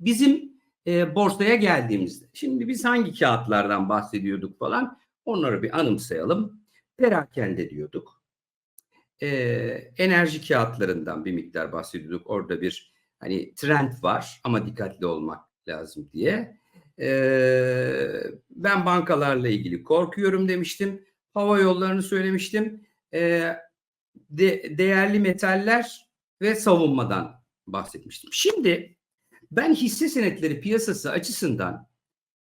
bizim e, borsaya geldiğimizde. Şimdi biz hangi kağıtlardan bahsediyorduk falan onları bir anımsayalım. Perakende diyorduk. E, enerji kağıtlarından bir miktar bahsediyorduk. Orada bir hani trend var ama dikkatli olmak lazım diye. E, ben bankalarla ilgili korkuyorum demiştim. Hava yollarını söylemiştim. E, de, değerli metaller ve savunmadan bahsetmiştim. Şimdi ben hisse senetleri piyasası açısından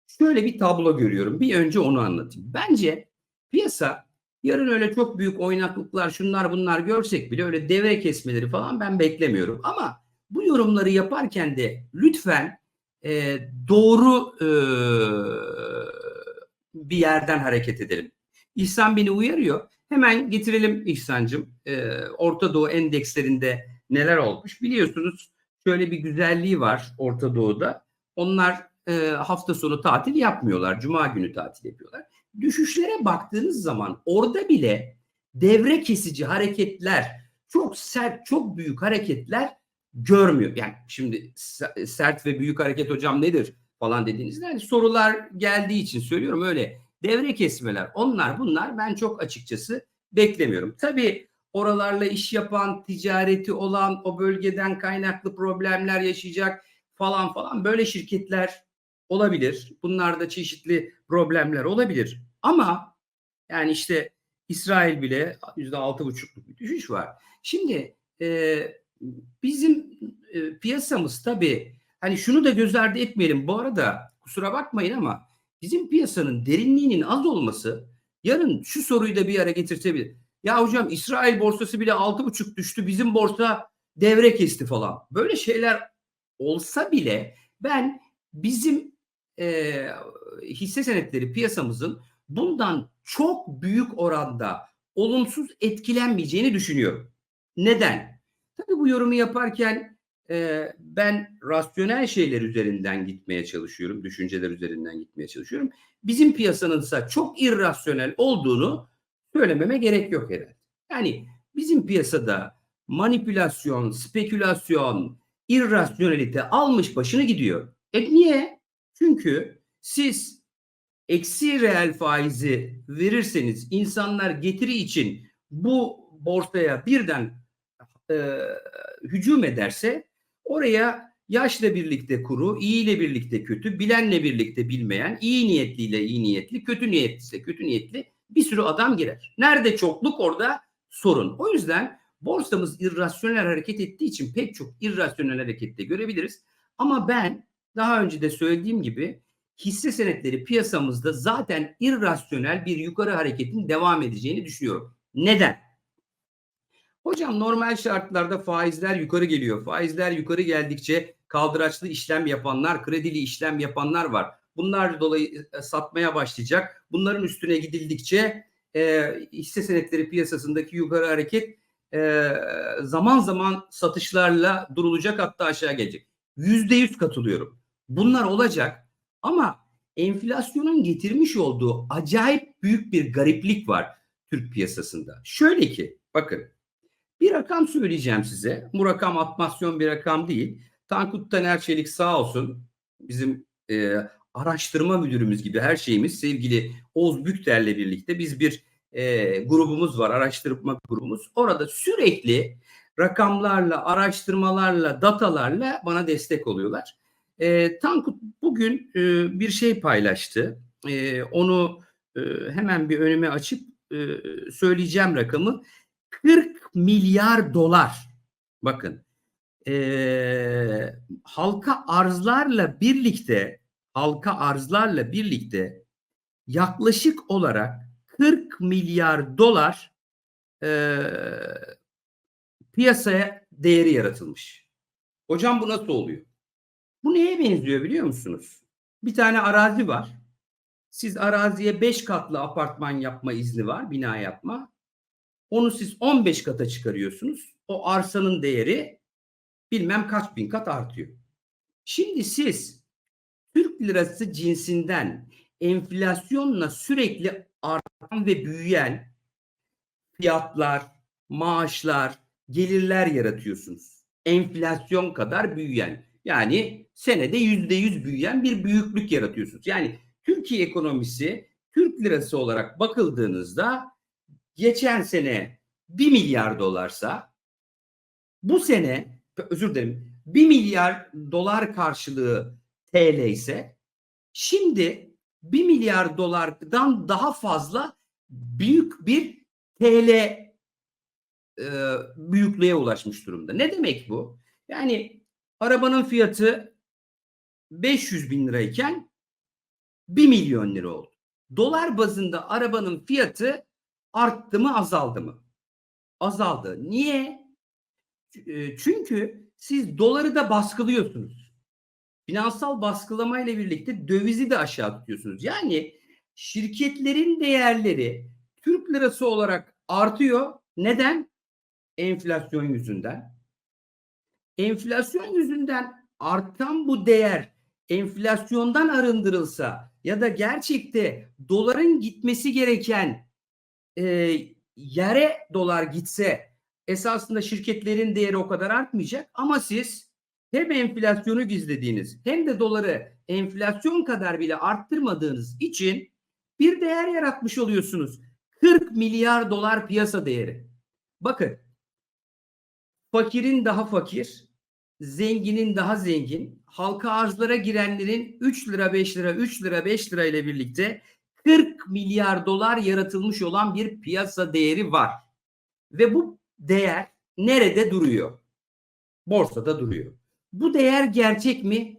şöyle bir tablo görüyorum. Bir önce onu anlatayım. Bence piyasa yarın öyle çok büyük oynaklıklar şunlar bunlar görsek bile öyle devre kesmeleri falan ben beklemiyorum. Ama bu yorumları yaparken de lütfen e, doğru e, bir yerden hareket edelim. İhsan beni uyarıyor. Hemen getirelim İhsan'cığım. E, Orta Doğu endekslerinde neler olmuş? Biliyorsunuz şöyle bir güzelliği var Orta Doğu'da. Onlar e, hafta sonu tatil yapmıyorlar. Cuma günü tatil yapıyorlar. Düşüşlere baktığınız zaman orada bile devre kesici hareketler, çok sert, çok büyük hareketler görmüyor. Yani şimdi sert ve büyük hareket hocam nedir falan dediğinizde hani sorular geldiği için söylüyorum öyle devre kesmeler onlar bunlar ben çok açıkçası beklemiyorum. Tabii oralarla iş yapan, ticareti olan, o bölgeden kaynaklı problemler yaşayacak falan falan böyle şirketler olabilir. Bunlarda çeşitli problemler olabilir. Ama yani işte İsrail bile yüzde altı buçukluk bir düşüş var. Şimdi e, bizim e, piyasamız tabii hani şunu da göz ardı etmeyelim. Bu arada kusura bakmayın ama bizim piyasanın derinliğinin az olması yarın şu soruyu da bir ara getirtebilir. Ya hocam İsrail borsası bile altı buçuk düştü. Bizim borsa devre kesti falan. Böyle şeyler olsa bile ben bizim e, hisse senetleri piyasamızın bundan çok büyük oranda olumsuz etkilenmeyeceğini düşünüyorum. Neden? Tabii bu yorumu yaparken e, ben rasyonel şeyler üzerinden gitmeye çalışıyorum. Düşünceler üzerinden gitmeye çalışıyorum. Bizim piyasanın ise çok irrasyonel olduğunu söylememe gerek yok herhalde. Yani bizim piyasada manipülasyon, spekülasyon, irrasyonelite almış başını gidiyor. E niye? Çünkü siz eksi reel faizi verirseniz insanlar getiri için bu borsaya birden e, hücum ederse oraya yaşla birlikte kuru, iyiyle birlikte kötü, bilenle birlikte bilmeyen, iyi niyetliyle iyi niyetli, kötü niyetliyse kötü niyetli bir sürü adam girer. Nerede çokluk orada sorun. O yüzden borsamız irrasyonel hareket ettiği için pek çok irrasyonel harekette görebiliriz. Ama ben daha önce de söylediğim gibi hisse senetleri piyasamızda zaten irrasyonel bir yukarı hareketin devam edeceğini düşünüyorum. Neden? Hocam normal şartlarda faizler yukarı geliyor. Faizler yukarı geldikçe kaldıraçlı işlem yapanlar, kredili işlem yapanlar var. Bunlar dolayı e, satmaya başlayacak. Bunların üstüne gidildikçe e, hisse senetleri piyasasındaki yukarı hareket e, zaman zaman satışlarla durulacak hatta aşağı gelecek. Yüzde yüz katılıyorum. Bunlar olacak ama enflasyonun getirmiş olduğu acayip büyük bir gariplik var Türk piyasasında. Şöyle ki bakın bir rakam söyleyeceğim size. Bu rakam atmasyon bir rakam değil. Tankut Taner Çelik sağ olsun bizim e, araştırma müdürümüz gibi her şeyimiz sevgili Oğuz Bükter'le birlikte biz bir e, grubumuz var, araştırma grubumuz. Orada sürekli rakamlarla, araştırmalarla, datalarla bana destek oluyorlar. E, Tankut bugün e, bir şey paylaştı. E, onu e, hemen bir önüme açıp e, söyleyeceğim rakamı. 40 milyar dolar. Bakın e, halka arzlarla birlikte halka arzlarla birlikte yaklaşık olarak 40 milyar dolar e, piyasaya değeri yaratılmış. Hocam bu nasıl oluyor? Bu neye benziyor biliyor musunuz? Bir tane arazi var. Siz araziye 5 katlı apartman yapma izni var, bina yapma. Onu siz 15 kata çıkarıyorsunuz. O arsanın değeri bilmem kaç bin kat artıyor. Şimdi siz Türk lirası cinsinden enflasyonla sürekli artan ve büyüyen fiyatlar, maaşlar, gelirler yaratıyorsunuz. Enflasyon kadar büyüyen. Yani senede yüzde yüz büyüyen bir büyüklük yaratıyorsunuz. Yani Türkiye ekonomisi Türk lirası olarak bakıldığınızda geçen sene 1 milyar dolarsa bu sene özür dilerim 1 milyar dolar karşılığı TL ise şimdi 1 milyar dolardan daha fazla büyük bir TL e, büyüklüğe ulaşmış durumda. Ne demek bu? Yani arabanın fiyatı 500 bin lirayken 1 milyon lira oldu. Dolar bazında arabanın fiyatı arttı mı azaldı mı? Azaldı. Niye? Çünkü siz doları da baskılıyorsunuz. Finansal baskılama ile birlikte dövizi de aşağı tutuyorsunuz. Yani şirketlerin değerleri Türk lirası olarak artıyor. Neden? Enflasyon yüzünden. Enflasyon yüzünden artan bu değer enflasyondan arındırılsa ya da gerçekte doların gitmesi gereken e, yere dolar gitse esasında şirketlerin değeri o kadar artmayacak ama siz hem enflasyonu gizlediğiniz hem de doları enflasyon kadar bile arttırmadığınız için bir değer yaratmış oluyorsunuz. 40 milyar dolar piyasa değeri. Bakın fakirin daha fakir, zenginin daha zengin, halka arzlara girenlerin 3 lira 5 lira 3 lira 5 lira ile birlikte 40 milyar dolar yaratılmış olan bir piyasa değeri var. Ve bu değer nerede duruyor? Borsada duruyor. Bu değer gerçek mi?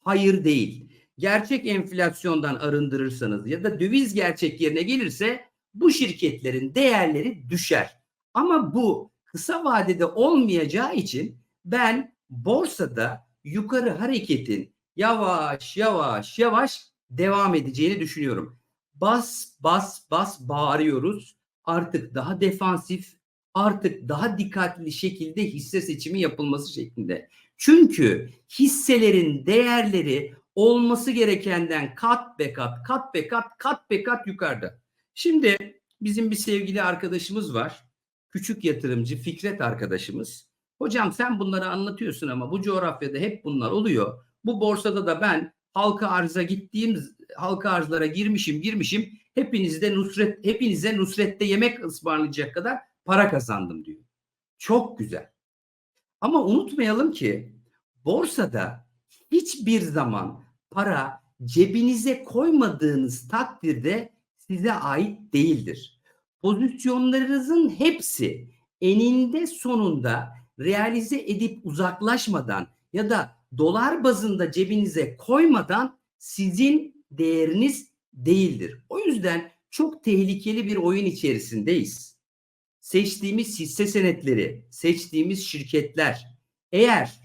Hayır değil. Gerçek enflasyondan arındırırsanız ya da döviz gerçek yerine gelirse bu şirketlerin değerleri düşer. Ama bu kısa vadede olmayacağı için ben borsada yukarı hareketin yavaş yavaş yavaş devam edeceğini düşünüyorum. Bas bas bas bağırıyoruz. Artık daha defansif, artık daha dikkatli şekilde hisse seçimi yapılması şeklinde. Çünkü hisselerin değerleri olması gerekenden kat be kat, kat be kat, kat be kat yukarıda. Şimdi bizim bir sevgili arkadaşımız var. Küçük yatırımcı Fikret arkadaşımız. Hocam sen bunları anlatıyorsun ama bu coğrafyada hep bunlar oluyor. Bu borsada da ben halka arza gittiğim halka arzlara girmişim girmişim hepinizde Nusret hepinize Nusret'te yemek ısmarlayacak kadar para kazandım diyor. Çok güzel. Ama unutmayalım ki borsada hiçbir zaman para cebinize koymadığınız takdirde size ait değildir. Pozisyonlarınızın hepsi eninde sonunda realize edip uzaklaşmadan ya da dolar bazında cebinize koymadan sizin değeriniz değildir. O yüzden çok tehlikeli bir oyun içerisindeyiz. Seçtiğimiz hisse senetleri, seçtiğimiz şirketler eğer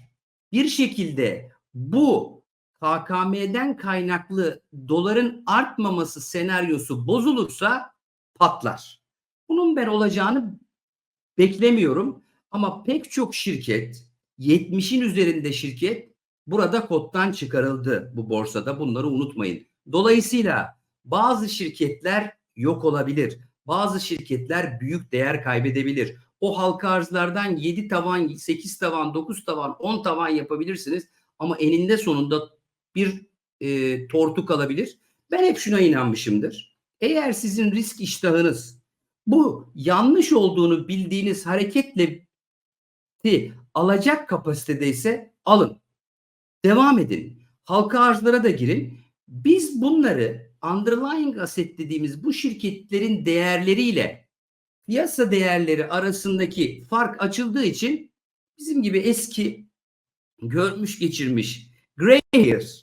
bir şekilde bu KKM'den kaynaklı doların artmaması senaryosu bozulursa patlar. Bunun ben olacağını beklemiyorum ama pek çok şirket 70'in üzerinde şirket burada koddan çıkarıldı bu borsada bunları unutmayın. Dolayısıyla bazı şirketler yok olabilir. Bazı şirketler büyük değer kaybedebilir. O halka arzlardan 7 tavan, 8 tavan, 9 tavan, 10 tavan yapabilirsiniz. Ama eninde sonunda bir e, tortu kalabilir. Ben hep şuna inanmışımdır. Eğer sizin risk iştahınız bu yanlış olduğunu bildiğiniz hareketle alacak kapasitede ise alın. Devam edin. Halka arzlara da girin. Biz bunları underlying asset dediğimiz bu şirketlerin değerleriyle piyasa değerleri arasındaki fark açıldığı için bizim gibi eski görmüş geçirmiş gray hairs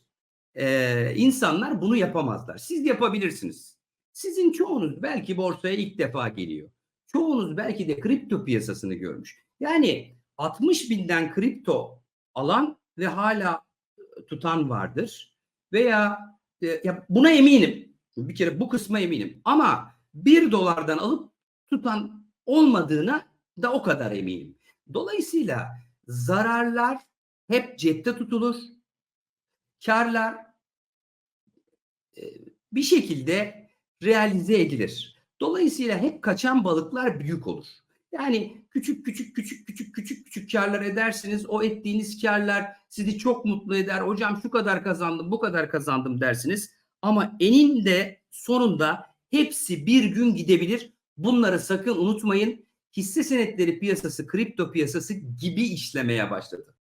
e, insanlar bunu yapamazlar. Siz yapabilirsiniz. Sizin çoğunuz belki borsaya ilk defa geliyor. Çoğunuz belki de kripto piyasasını görmüş. Yani 60 binden kripto alan ve hala tutan vardır. Veya e, ya buna eminim. Bir kere bu kısma eminim. Ama bir dolardan alıp tutan olmadığına da o kadar eminim. Dolayısıyla zararlar hep cepte tutulur. Karlar e, bir şekilde realize edilir. Dolayısıyla hep kaçan balıklar büyük olur. Yani küçük küçük küçük küçük küçük küçük karlar edersiniz. O ettiğiniz karlar sizi çok mutlu eder. Hocam şu kadar kazandım, bu kadar kazandım dersiniz. Ama eninde sonunda hepsi bir gün gidebilir. Bunları sakın unutmayın. Hisse senetleri piyasası, kripto piyasası gibi işlemeye başladı.